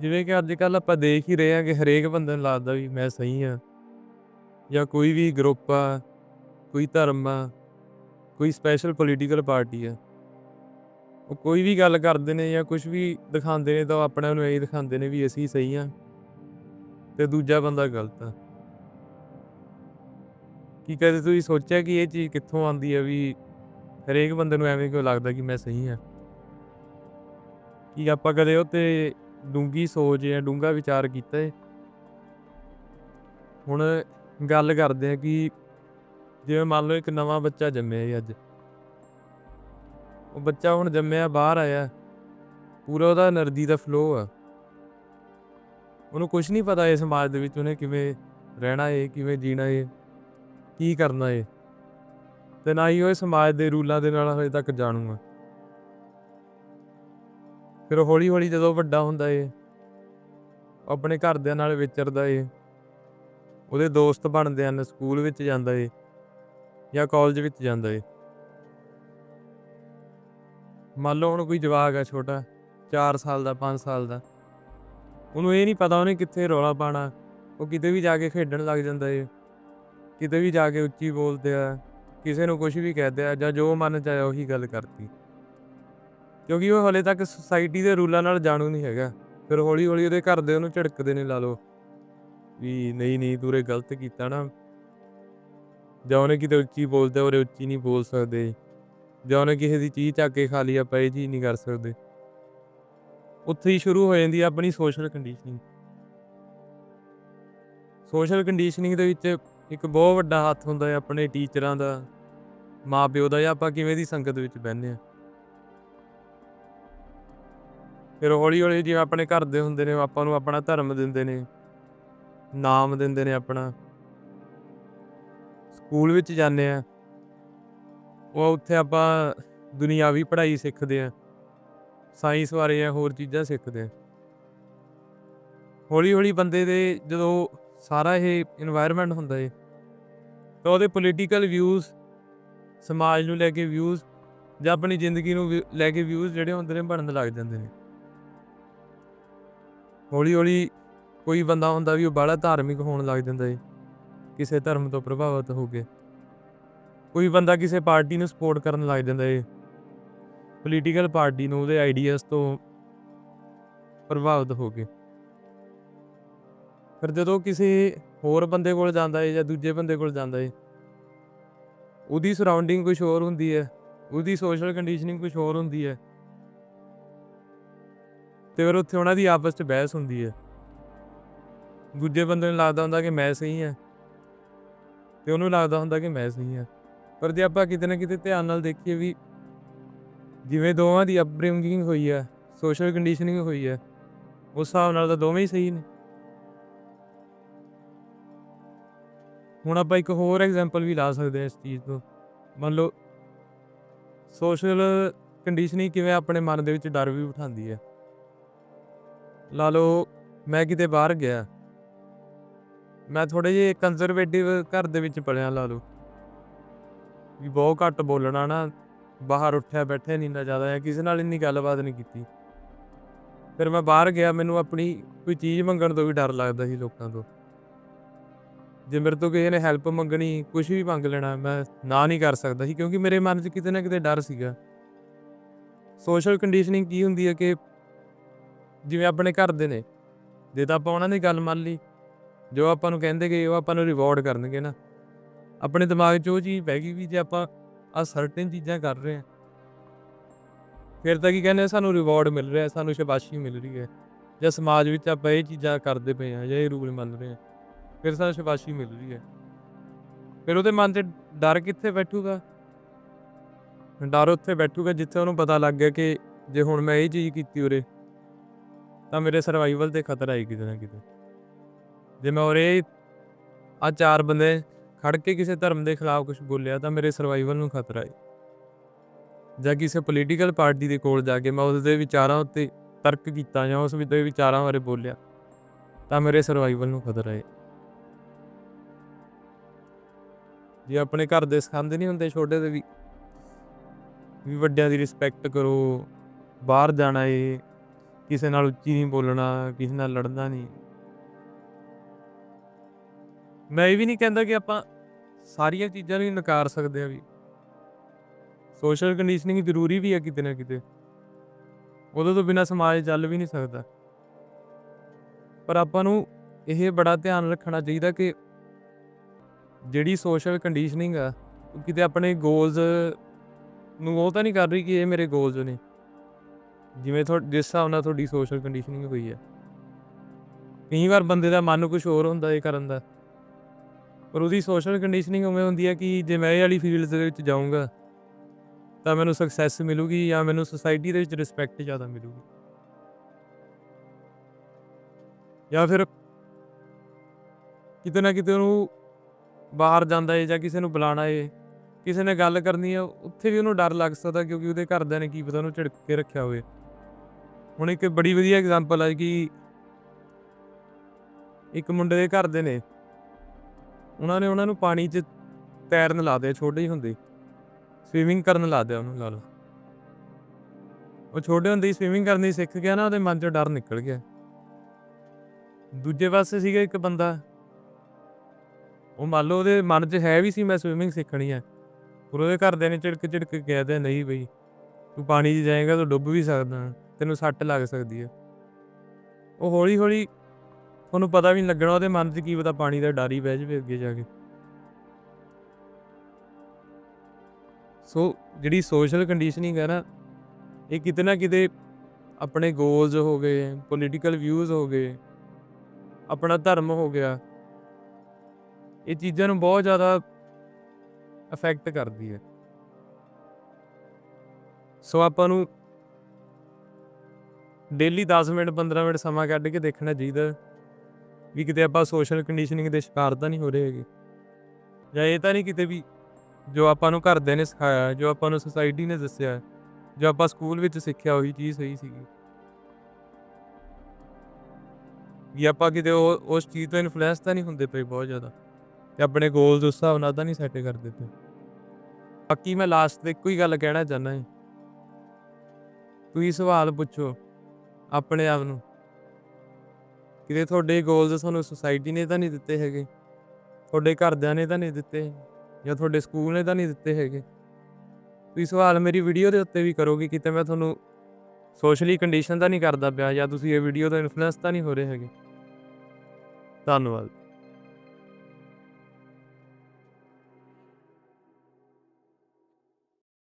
ਜਿਵੇਂ ਕਿ ਅੱਜ ਕੱਲ ਆਪਾਂ ਦੇਖ ਹੀ ਰਹੇ ਹਾਂ ਕਿ ਹਰੇਕ ਬੰਦੇ ਨੂੰ ਲੱਗਦਾ ਵੀ ਮੈਂ ਸਹੀ ਹਾਂ। ਜਾਂ ਕੋਈ ਵੀ ਗਰੁੱਪ ਆ, ਕੋਈ ਧਰਮ ਆ, ਕੋਈ ਸਪੈਸ਼ਲ ਪੋਲੀਟੀਕਲ ਪਾਰਟੀ ਆ। ਉਹ ਕੋਈ ਵੀ ਗੱਲ ਕਰਦੇ ਨੇ ਜਾਂ ਕੁਝ ਵੀ ਦਿਖਾਉਂਦੇ ਨੇ ਤਾਂ ਉਹ ਆਪਣਿਆਂ ਨੂੰ ਇਹ ਦਿਖਾਉਂਦੇ ਨੇ ਵੀ ਅਸੀਂ ਸਹੀ ਆ ਤੇ ਦੂਜਾ ਬੰਦਾ ਗਲਤ ਆ। ਕੀ ਕਦੇ ਤੁਸੀਂ ਸੋਚਿਆ ਕਿ ਇਹ ਚੀਜ਼ ਕਿੱਥੋਂ ਆਉਂਦੀ ਹੈ ਵੀ ਹਰੇਕ ਬੰਦੇ ਨੂੰ ਐਵੇਂ ਕਿਉਂ ਲੱਗਦਾ ਕਿ ਮੈਂ ਸਹੀ ਆ ਕਿ ਆਪਾਂ ਕਦੇ ਉਹ ਤੇ ਡੂੰਗੀ ਸੋਚ ਜਾਂ ਡੂੰਗਾ ਵਿਚਾਰ ਕੀਤਾ ਏ। ਹੁਣ ਗੱਲ ਕਰਦੇ ਆ ਕਿ ਜਿਵੇਂ ਮੰਨ ਲਓ ਇੱਕ ਨਵਾਂ ਬੱਚਾ ਜੰਮਿਆ ਏ ਅੱਜ। ਉਹ ਬੱਚਾ ਹੁਣ ਜੰਮਿਆ, ਬਾਹਰ ਆਇਆ। ਪੂਰਾ ਉਹਦਾ એનર્ਜੀ ਦਾ ਫਲੋ ਆ। ਉਹਨੂੰ ਕੁਝ ਨਹੀਂ ਪਤਾ ਇਸ ਸਮਾਜ ਦੇ ਵਿੱਚ ਉਹਨੇ ਕਿਵੇਂ ਰਹਿਣਾ ਏ, ਕਿਵੇਂ ਜੀਣਾ ਏ, ਕੀ ਕਰਨਾ ਏ। ਤੇ ਨਾ ਹੀ ਉਹ ਸਮਾਜ ਦੇ ਰੂਲਾਂ ਦੇ ਨਾਲ ਹਜੇ ਤੱਕ ਜਾਣੂ ਆ। ਫਿਰ ਹੌਲੀ ਹੌਲੀ ਜਦੋਂ ਵੱਡਾ ਹੁੰਦਾ ਏ ਉਹ ਆਪਣੇ ਘਰਦਿਆਂ ਨਾਲ ਵਿਚਰਦਾ ਏ, ਉਹਦੇ ਦੋਸਤ ਬਣਦੇ ਹਨ, ਸਕੂਲ ਵਿੱਚ ਜਾਂਦਾ ਏ ਜਾਂ ਕਾਲਜ ਵਿੱਚ ਜਾਂਦਾ ਏ। ਮੰਨ ਲਓ ਹੁਣ ਕੋਈ ਜਵਾਕ ਆ ਛੋਟਾ 4 ਸਾਲ ਦਾ 5 ਸਾਲ ਦਾ, ਉਹਨੂੰ ਇਹ ਨਹੀਂ ਪਤਾ ਉਹਨੇ ਕਿੱਥੇ ਰੌਲਾ ਪਾਣਾ ਉਹ ਕਿਤੇ ਵੀ ਜਾ ਕੇ ਖੇਡਣ ਲੱਗ ਜਾਂਦਾ ਏ, ਕਿਤੇ ਵੀ ਜਾ ਕੇ ਉੱਚੀ ਬੋਲਦੇ ਆ, ਕਿਸੇ ਨੂੰ ਕੁਝ ਵੀ ਕਹਦੇ ਆ ਜਾਂ ਜੋ ਮਨ ਚ ਆਇਆ ਉਹੀ ਗੱਲ ਕਰਤੀ ਕਿਉਂਕਿ ਉਹ ਹਲੇ ਤੱਕ ਸੁਸਾਇਟੀ ਦੇ ਰੂਲਾਂ ਨਾਲ ਜਾਣੂ ਨਹੀਂ ਹੈਗਾ। ਫਿਰ ਹੌਲੀ ਹੌਲੀ ਉਹਦੇ ਘਰ ਦੇ ਉਹਨੂੰ ਝਿੜਕਦੇ ਨੇ ਲਾ ਲਓ। ਵੀ ਨਹੀਂ ਨਹੀਂ ਤੂਰੇ ਗਲਤ ਕੀਤਾ ਨਾ। ਜਾਂ ਉਹਨੇ ਕਿਤੇ ਉੱਚੀ ਬੋਲਦੇ ਉਹਰੇ ਉੱਚੀ ਨਹੀਂ ਬੋਲ ਸਕਦੇ। ਜਾਂ ਉਹਨੇ ਕਿਸੇ ਦੀ ਚੀਜ਼ ਚੱਕ ਕੇ ਖਾ ਲਈ, ਆਪਾਂ ਇਹ ਚੀਜ਼ ਨਹੀਂ ਕਰ ਸਕਦੇ। ਉੱਥੇ ਹੀ ਸ਼ੁਰੂ ਹੋ ਜਾਂਦੀ ਆ ਆਪਣੀ ਸੋਸ਼ਲ ਕੰਡੀਸ਼ਨਿੰਗ ਸੋਸ਼ਲ ਕੰਡੀਸ਼ਨਿੰਗ ਦੇ ਵਿੱਚ ਇੱਕ ਬਹੁਤ ਵੱਡਾ ਹੱਥ ਹੁੰਦਾ ਹੈ ਆਪਣੇ ਟੀਚਰਾਂ ਦਾ, ਮਾਪਿਓ ਦਾ, ਜਾਂ ਆਪਾਂ ਕਿਵੇਂ ਦੀ ਸੰਗਤ ਵਿੱਚ ਬਹਿੰਦੇ ਆ ਫਿਰ ਹੌਲੀ ਹੌਲੀ ਜਿਵੇਂ ਆਪਣੇ ਘਰ ਦੇ ਹੁੰਦੇ ਨੇ, ਆਪਾਂ ਨੂੰ ਆਪਣਾ ਧਰਮ ਦਿੰਦੇ ਨੇ, ਨਾਮ ਦਿੰਦੇ ਨੇ ਆਪਣਾ। ਸਕੂਲ ਵਿੱਚ ਜਾਂਦੇ ਆ। ਉਹ ਉੱਥੇ ਆਪਾਂ ਦੁਨੀਆਵੀ ਪੜ੍ਹਾਈ ਸਿੱਖਦੇ ਆ। ਸਾਇੰਸ ਬਾਰੇ ਜਾਂ ਹੋਰ ਚੀਜ਼ਾਂ ਸਿੱਖਦੇ ਆ। ਹੌਲੀ ਹੌਲੀ ਬੰਦੇ ਦੇ ਜਦੋਂ ਸਾਰਾ ਇਹ এনवायरमेंट ਹੁੰਦਾ ਏ, ਤਾਂ ਉਹਦੇ ਪੋਲੀਟੀਕਲ ਵਿਊਜ਼ ਸਮਾਜ ਨੂੰ ਲੈ ਕੇ ਵਿਊਜ਼ ਜਾਂ ਆਪਣੀ ਜ਼ਿੰਦਗੀ ਨੂੰ ਲੈ ਕੇ ਵਿਊਜ਼ ਜਿਹੜੇ ਹੁੰਦੇ ਨੇ ਬਣਨ ਲੱਗ ਜਾਂਦੇ ਨੇ। ਹੌਲੀ ਹੌਲੀ ਕੋਈ ਬੰਦਾ ਹੁੰਦਾ ਵੀ ਉਹ ਬੜਾ ਧਾਰਮਿਕ ਹੋਣ ਲੱਗ ਜਾਂਦਾ ਏ। ਕਿਸੇ ਧਰਮ ਤੋਂ ਪ੍ਰਭਾਵਿਤ ਹੋ ਕੇ। ਕੋਈ ਬੰਦਾ ਕਿਸੇ ਪਾਰਟੀ ਨੂੰ ਸਪੋਰਟ ਕਰਨ ਲੱਗ ਜਾਂਦਾ ਏ। ਪੋਲੀਟੀਕਲ ਪਾਰਟੀ ਨੂੰ ਉਹਦੇ ਆਈਡੀਆਜ਼ ਤੋਂ ਪ੍ਰਭਾਵਿਤ ਹੋ ਕੇ। ਫਿਰ ਜਦੋਂ ਕਿਸੇ ਹੋਰ ਬੰਦੇ ਕੋਲ ਜਾਂਦਾ ਏ ਜਾਂ ਦੂਜੇ ਬੰਦੇ ਕੋਲ ਜਾਂਦਾ ਏ, ਉਹਦੀ ਸਰਾਊਂਡਿੰਗ ਕੁਝ ਹੋਰ ਹੁੰਦੀ ਹੈ ਉਹਦੀ ਸੋਸ਼ਲ ਕੰਡੀਸ਼ਨਿੰਗ ਕੁਝ ਹੋਰ ਹੁੰਦੀ ਹੈ ਤੇ ਫਿਰ ਉੱਥੇ ਉਹਨਾਂ ਦੀ ਆਪਸ 'ਚ ਬਹਿਸ ਹੁੰਦੀ ਹੈ। ਦੂਜੇ ਬੰਦੇ ਨੂੰ ਲੱਗਦਾ ਹੁੰਦਾ ਕਿ ਮੈਂ ਸਹੀ ਹਾਂ। ਤੇ ਉਹਨੂੰ ਲੱਗਦਾ ਹੁੰਦਾ ਕਿ ਮੈਂ ਸਹੀ ਹਾਂ। ਪਰ ਜੇ ਆਪਾਂ ਕਿਤੇ ਨਾ ਕਿਤੇ ਧਿਆਨ ਨਾਲ ਦੇਖੀਏ ਵੀ ਜਿਵੇਂ ਦੋਵਾਂ ਦੀ ਅਪਬ੍ਰਿੰਗਿੰਗ ਹੋਈ ਹੈ ਸੋਸ਼ਲ ਕੰਡੀਸ਼ਨਿੰਗ ਹੋਈ ਹੈ, ਉਸ ਹਿਸਾਬ ਨਾਲ ਤਾਂ ਦੋਵੇਂ ਹੀ ਸਹੀ ਨੇ। ਹੁਣ ਆਪਾਂ ਇੱਕ ਹੋਰ ਐਗਜ਼ਾਮਪਲ ਵੀ ਲਾ ਸਕਦੇ ਹਾਂ ਇਸ ਚੀਜ਼ ਤੋਂ। ਮੰਨ ਲਓ ਸੋਸ਼ਲ ਕੰਡੀਸ਼ਨਿੰਗ ਕਿਵੇਂ ਆਪਣੇ ਮਨ ਦੇ ਵਿੱਚ ਡਰ ਵੀ ਬਿਠਾਉਂਦੀ ਹੈ। ਲਾ ਲਓ, ਮੈਂ ਕਿਤੇ ਬਾਹਰ ਗਿਆ। ਮੈਂ ਥੋੜੇ ਜਿਹੇ ਕੰਜ਼ਰਵੇਟਿਵ ਘਰ ਦੇ ਵਿੱਚ ਪਲਿਆ ਲਾ ਲਓ। ਵੀ ਬਹੁਤ ਘੱਟ ਬੋਲਣਾ ਨਾ, ਬਾਹਰ ਉੱਠਿਆ ਬੈਠਿਆ ਨਹੀਂ ਨਾ ਜ਼ਿਆਦਾ ਕਿਸੇ ਨਾਲ ਇੰਨੀ ਗੱਲਬਾਤ ਨਹੀਂ ਕੀਤੀ। ਫਿਰ ਮੈਂ ਬਾਹਰ ਗਿਆ, ਮੈਨੂੰ ਆਪਣੀ ਕੋਈ ਚੀਜ਼ ਮੰਗਣ ਤੋਂ ਵੀ ਡਰ ਲੱਗਦਾ ਸੀ ਲੋਕਾਂ ਤੋਂ। ਜੇ ਮੇਰੇ ਤੋਂ ਕਿਸੇ ਨੇ ਹੈਲਪ ਮੰਗਣੀ ਕੁਝ ਵੀ ਮੰਗ ਲੈਣਾ, ਮੈਂ ਨਾ ਨਹੀਂ ਕਰ ਸਕਦਾ ਸੀ, ਕਿਉਂਕਿ ਮੇਰੇ ਮਨ 'ਚ ਕਿਤੇ ਨਾ ਕਿਤੇ ਡਰ ਸੀਗਾ। ਸੋਸ਼ਲ ਕੰਡੀਸ਼ਨਿੰਗ ਕੀ ਹੁੰਦੀ ਹੈ ਕਿ ਜਿਵੇਂ ਆਪਣੇ ਘਰ ਦੇ ਨੇ। ਜੇ ਤਾਂ ਆਪਾਂ ਉਹਨਾਂ ਦੀ ਗੱਲ ਮੰਨ ਲਈ, ਜੋ ਆਪਾਂ ਨੂੰ ਕਹਿੰਦੇ ਗਏ, ਉਹ ਆਪਾਂ ਨੂੰ ਰਿਵਾਰਡ ਕਰਨਗੇ ਨਾ। ਆਪਣੇ ਦਿਮਾਗ 'ਚ ਉਹ ਚੀਜ਼ ਪੈ ਗਈ ਵੀ ਜੇ ਆਪਾਂ ਆ ਸਰਟਨ ਚੀਜ਼ਾਂ ਕਰ ਰਹੇ ਹਾਂ, ਫਿਰ ਤਾਂ ਕੀ ਕਹਿੰਦੇ ਸਾਨੂੰ ਰਿਵਾਰਡ ਮਿਲ ਰਿਹਾ, ਸਾਨੂੰ ਸ਼ਾਬਾਸ਼ੀ ਮਿਲ ਰਹੀ ਹੈ। ਜਾਂ ਸਮਾਜ ਵਿੱਚ ਆਪਾਂ ਇਹ ਚੀਜ਼ਾਂ ਕਰਦੇ ਪਏ ਆ ਜਾਂ ਇਹ ਰੂਲ ਮੰਨ ਰਹੇ ਆ ਫਿਰ ਸਾਨੂੰ ਸ਼ਾਬਾਸ਼ੀ ਮਿਲ ਰਹੀ ਹੈ। ਫਿਰ ਉਹਦੇ ਮਨ 'ਚ ਡਰ ਕਿੱਥੇ ਬੈਠੂਗਾ? ਡਰ ਉੱਥੇ ਬੈਠੂਗਾ ਜਿੱਥੇ ਉਹਨੂੰ ਪਤਾ ਲੱਗ ਗਿਆ ਕਿ ਜੇ ਹੁਣ ਮੈਂ ਇਹ ਚੀਜ਼ ਕੀਤੀ ਉਰੇ ਤਾਂ ਮੇਰੇ ਸਰਵਾਈਵਲ ਤੇ ਖਤਰਾ ਹੈ ਕਿਤੇ ਨਾ ਕਿਤੇ। ਜੇ ਮੈਂ ਉਰੇ ਆ ਚਾਰ ਬੰਦੇ ਖੜ ਕੇ ਕਿਸੇ ਧਰਮ ਦੇ ਖਿਲਾਫ ਕੁਝ ਬੋਲਿਆ ਤਾਂ ਮੇਰੇ ਸਰਵਾਈਵਲ ਨੂੰ ਖਤਰਾ ਹੈ। ਜਾਂ ਕਿਸੇ ਪੋਲੀਟੀਕਲ ਪਾਰਟੀ ਦੇ ਕੋਲ ਜਾ ਕੇ ਮੈਂ ਉਸ ਦੇ ਵਿਚਾਰਾਂ ਉੱਤੇ ਤਰਕ ਕੀਤਾ ਜਾਂ ਉਸ ਦੇ ਵਿਚਾਰਾਂ ਬਾਰੇ ਬੋਲਿਆ ਤਾਂ ਮੇਰੇ ਸਰਵਾਈਵਲ ਨੂੰ ਖਤਰਾ ਹੈ। ਜੇ ਆਪਣੇ ਘਰ ਦੇ ਸਿਖਾਉਂਦੇ ਨਹੀਂ ਹੁੰਦੇ ਛੋਟੇ ਦੇ ਵੀ ਵੀ ਵੱਡਿਆਂ ਦੀ ਰਿਸਪੈਕਟ ਕਰੋ, ਬਾਹਰ ਜਾਣਾ ਏ ਕਿਸੇ ਨਾਲ ਉੱਚੀ ਨਹੀਂ ਬੋਲਣਾ, ਕਿਸੇ ਨਾਲ ਲੜਨਾ ਨਹੀਂ। ਮੈਂ ਇਹ ਵੀ ਨਹੀਂ ਕਹਿੰਦਾ ਕਿ ਆਪਾਂ ਸਾਰੀਆਂ ਚੀਜ਼ਾਂ ਨੂੰ ਨਕਾਰ ਸਕਦੇ ਆ ਵੀ। ਸੋਸ਼ਲ ਕੰਡੀਸ਼ਨਿੰਗ ਜ਼ਰੂਰੀ ਵੀ ਹੈ ਕਿਤੇ ਨਾ ਕਿਤੇ। ਉਹਦੇ ਤੋਂ ਬਿਨਾ ਸਮਾਜ ਚੱਲ ਵੀ ਨਹੀਂ ਸਕਦਾ। ਪਰ ਆਪਾਂ ਨੂੰ ਇਹ ਬੜਾ ਧਿਆਨ ਰੱਖਣਾ ਚਾਹੀਦਾ ਕਿ ਜਿਹੜੀ ਸੋਸ਼ਲ ਕੰਡੀਸ਼ਨਿੰਗ ਆ ਕਿਤੇ ਆਪਣੇ ਗੋਲਸ ਨੂੰ ਉਹ ਤਾਂ ਨਹੀਂ ਕਰ ਰਹੀ ਕਿ ਇਹ ਮੇਰੇ ਗੋਲਸ ਨੇ। ਜਿਵੇਂ ਤੁਹਾਡੇ ਜਿਸ ਹਿਸਾਬ ਨਾਲ ਤੁਹਾਡੀ ਸੋਸ਼ਲ ਕੰਡੀਸ਼ਨਿੰਗ ਹੋਈ ਹੈ। ਕਈ ਵਾਰ ਬੰਦੇ ਦਾ ਮਨ ਕੁਝ ਹੋਰ ਹੁੰਦਾ ਇਹ ਕਰਨ ਦਾ। ਪਰ ਉਹਦੀ ਸੋਸ਼ਲ ਕੰਡੀਸ਼ਨਿੰਗ ਉਵੇਂ ਹੁੰਦੀ ਹੈ ਕਿ ਜੇ ਮੈਂ ਇਹ ਵਾਲੀ ਫੀਲਡ ਦੇ ਵਿੱਚ ਜਾਊਂਗਾ, ਤਾਂ ਮੈਨੂੰ ਸਕਸੈਸ ਮਿਲੂਗੀ ਜਾਂ ਮੈਨੂੰ ਸੋਸਾਇਟੀ ਦੇ ਵਿੱਚ ਰਿਸਪੈਕਟ ਜ਼ਿਆਦਾ ਮਿਲੂਗੀ। ਜਾਂ ਫਿਰ ਕਿਤੇ ਨਾ ਕਿਤੇ ਉਹਨੂੰ ਬਾਹਰ ਜਾਂਦਾ ਏ ਜਾਂ ਕਿਸੇ ਨੂੰ ਬੁਲਾਣਾ ਏ, ਕਿਸੇ ਨੇ ਗੱਲ ਕਰਨੀ ਆ, ਉੱਥੇ ਵੀ ਉਹਨੂੰ ਡਰ ਲੱਗ ਸਕਦਾ ਕਿਉਂਕਿ ਉਹਦੇ ਘਰਦਿਆਂ ਨੇ ਕੀ ਪਤਾ ਉਹਨੂੰ ਝਿੜਕ ਕੇ ਰੱਖਿਆ ਹੋਵੇ। ਹੁਣ ਇੱਕ ਬੜੀ ਵਧੀਆ ਐਗਜ਼ਾਮਪਲ ਹੈ ਕਿ ਇੱਕ ਮੁੰਡੇ ਦੇ ਘਰ ਦੇ ਨੇ। ਉਹਨਾਂ ਨੇ ਉਹਨਾਂ ਨੂੰ ਪਾਣੀ 'ਚ ਤੈਰਨ ਲਾ ਦੇ ਛੋਟੇ ਹੀ ਹੁੰਦੇ। ਸਵੀਮਿੰਗ ਕਰਨ ਲਾ ਦੇ ਉਹਨੂੰ, ਲਾ ਲਓ। ਉਹ ਛੋਟੇ ਹੁੰਦੇ ਹੀ ਸਵੀਮਿੰਗ ਕਰਨੀ ਸਿੱਖ ਗਿਆ ਨਾ, ਉਹਦੇ ਮਨ 'ਚੋਂ ਡਰ ਨਿਕਲ ਗਿਆ। ਦੂਜੇ ਪਾਸੇ ਸੀਗਾ ਇੱਕ ਬੰਦਾ। ਉਹ ਮੰਨ ਲਓ ਉਹਦੇ ਮਨ 'ਚ ਹੈ ਵੀ ਸੀ, ਮੈਂ ਸਵੀਮਿੰਗ ਸਿੱਖਣੀ ਹੈ ਪਰ ਉਹਦੇ ਘਰਦਿਆਂ ਨੇ ਝਿੜਕ ਝਿੜਕ ਕਹਿ ਦਿਆ ਨਹੀਂ ਬਈ, ਤੂੰ ਪਾਣੀ 'ਚ ਜਾਏਗਾ ਤਾਂ ਡੁੱਬ ਵੀ ਸਕਦਾ। ਤੈਨੂੰ ਸੱਟ ਲੱਗ ਸਕਦੀ ਹੈ ਉਹ ਹੌਲੀ ਹੌਲੀ ਤੁਹਾਨੂੰ ਪਤਾ ਵੀ ਨਹੀਂ ਲੱਗਣਾ, ਉਹਦੇ ਮਨ 'ਚ ਕੀ ਪਤਾ ਪਾਣੀ ਦਾ ਡਰ ਹੀ ਬਹਿ ਜਾਵੇ ਅੱਗੇ ਜਾ ਕੇ। ਸੋ ਜਿਹੜੀ ਸੋਸ਼ਲ ਕੰਡੀਸ਼ਨਿੰਗ ਹੈ ਨਾ, ਇਹ ਕਿਤੇ ਨਾ ਕਿਤੇ ਆਪਣੇ ਗੋਲਸ ਹੋ ਗਏ ਪੋਲੀਟੀਕਲ ਵਿਊਜ਼ ਹੋ ਗਏ, ਆਪਣਾ ਧਰਮ ਹੋ ਗਿਆ, ਇਹ ਚੀਜ਼ਾਂ ਨੂੰ ਬਹੁਤ ਜ਼ਿਆਦਾ ਅਫੈਕਟ ਕਰਦੀ ਹੈ ਸੋ ਆਪਾਂ ਨੂੰ ਡੇਲੀ 10 ਮਿੰਟ 15 ਮਿੰਟ ਸਮਾਂ ਕੱਢ ਕੇ ਦੇਖਣਾ ਚਾਹੀਦਾ ਵੀ ਕਿਤੇ ਆਪਾਂ ਸੋਸ਼ਲ ਕੰਡੀਸ਼ਨਿੰਗ ਦੇ ਸ਼ਿਕਾਰ ਤਾਂ ਨਹੀਂ ਹੋ ਰਹੇ ਹੈਗੇ। ਜਾਂ ਇਹ ਤਾਂ ਨਹੀਂ ਕਿਤੇ ਵੀ ਜੋ ਆਪਾਂ ਨੂੰ ਘਰਦਿਆਂ ਨੇ ਸਿਖਾਇਆ, ਜੋ ਆਪਾਂ ਨੂੰ ਸੋਸਾਇਟੀ ਨੇ ਦੱਸਿਆ, ਜੋ ਆਪਾਂ ਸਕੂਲ ਵਿੱਚ ਸਿੱਖਿਆ ਉਹੀ ਚੀਜ਼ ਸਹੀ ਸੀਗੀ। ਵੀ ਆਪਾਂ ਕਿਤੇ ਉਹ, ਉਸ ਚੀਜ਼ ਤੋਂ ਇਨਫਲੂਐਂਸ ਤਾਂ ਨਹੀਂ ਹੁੰਦੇ ਪਏ ਬਹੁਤ ਜ਼ਿਆਦਾ ਤੇ ਆਪਣੇ ਗੋਲਸ ਉਸ ਹਿਸਾਬ ਨਾਲ ਤਾਂ ਨਹੀਂ ਸੈੱਟ ਕਰਦੇ ਪਏ ਬਾਕੀ ਮੈਂ ਲਾਸਟ ਤੇ ਇੱਕੋ ਹੀ ਗੱਲ ਕਹਿਣਾ ਚਾਹੁੰਦਾ ਹਾਂ ਤੁਸੀਂ ਸਵਾਲ ਪੁੱਛੋ ਆਪਣੇ ਆਪ ਨੂੰ। ਕਿਤੇ ਤੁਹਾਡੇ ਗੋਲਸ ਤੁਹਾਨੂੰ ਸੋਸਾਇਟੀ ਨੇ ਤਾਂ ਨਹੀਂ ਦਿੱਤੇ ਹੈਗੇ। ਤੁਹਾਡੇ ਘਰਦਿਆਂ ਨੇ ਤਾਂ ਨਹੀਂ ਦਿੱਤੇ ਜਾਂ ਤੁਹਾਡੇ ਸਕੂਲ ਨੇ ਤਾਂ ਨਹੀਂ ਦਿੱਤੇ ਹੈਗੇ। ਤੁਸੀਂ ਸਵਾਲ ਮੇਰੀ ਵੀਡੀਓ ਦੇ ਉੱਤੇ ਵੀ ਕਰੋਗੇ ਕਿਤੇ ਮੈਂ ਤੁਹਾਨੂੰ ਸੋਸ਼ਲੀ ਕੰਡੀਸ਼ਨ ਤਾਂ ਨਹੀਂ ਕਰਦਾ ਪਿਆ ਜਾਂ ਤੁਸੀਂ ਇਹ ਵੀਡੀਓ ਦਾ ਇਨਫਲੂਐਂਸ ਤਾਂ ਨਹੀਂ ਹੋ ਰਹੇ ਹੈਗੇ। ਧੰਨਵਾਦ।